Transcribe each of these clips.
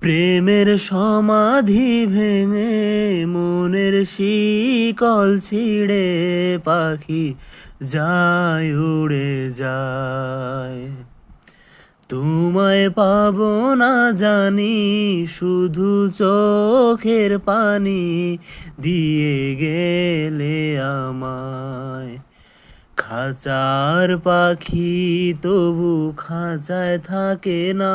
প্রেমের সমাধি ভেঙে মনের শিকল ছিঁড়ে পাখি যায়, উড়ে যায়। তোমায় পাব না জানি, শুধু চোখের পানি দিয়ে গেলে আমায়। খাঁচার পাখি তবু খাঁচায় থাকে না।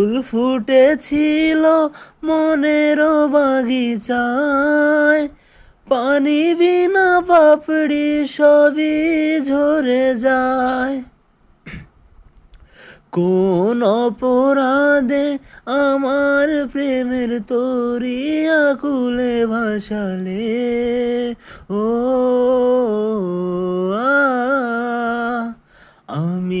ফুটেছিল মনের বাগিচায়। পানি বিনা পাপড়ি সবই ঝরে যায়। কোন অপরাধে আমার প্রেমের তরি আকুলে ভাসালে? ও আ, আমি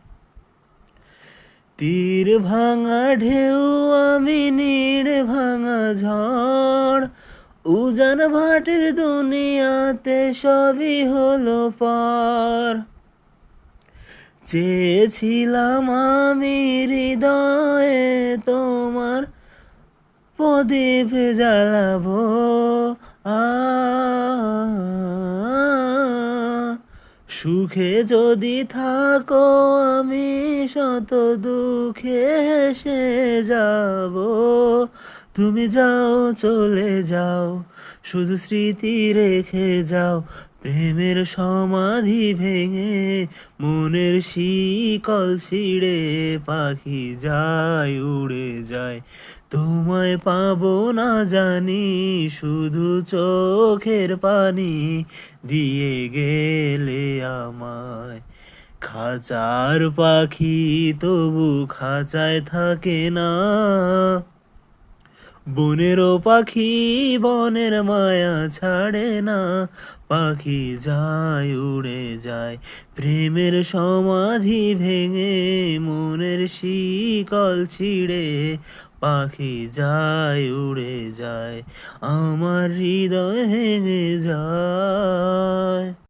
তীর ভাঙা ঢেউ, আমি নীড় ভাঙা ঝড়। উজান ভাটির দুনিয়াতে সবই হলো পার। চেয়েছিলাম আমি হৃদয়ে তোমার প্রদীপ জ্বালাবো। আ সুখে যদি থাকো আমি শত দুঃখে হেসে যাব। তুমি যাও চলে যাও। শুধু স্মৃতি রেখে যাও, প্রেমের সমাধি ভেঙে মনের শিকল ছিঁড়ে পাখি যায়, উড়ে যায়। তোমায় পাবো না জানি, শুধু চোখের পানি দিয়ে গেলে আমায়। খাঁচার পাখি তবু খাঁচায় থাকে না। বনেরও পাখি, বনের মায়া ছাড়ে না। পাখি যায়, উড়ে যায়, প্রেমের সমাধি ভেঙে, মনের শিকল ছিঁড়ে। পাখি যায়, উড়ে যায়, আমার হৃদয় ভেঙে যায়।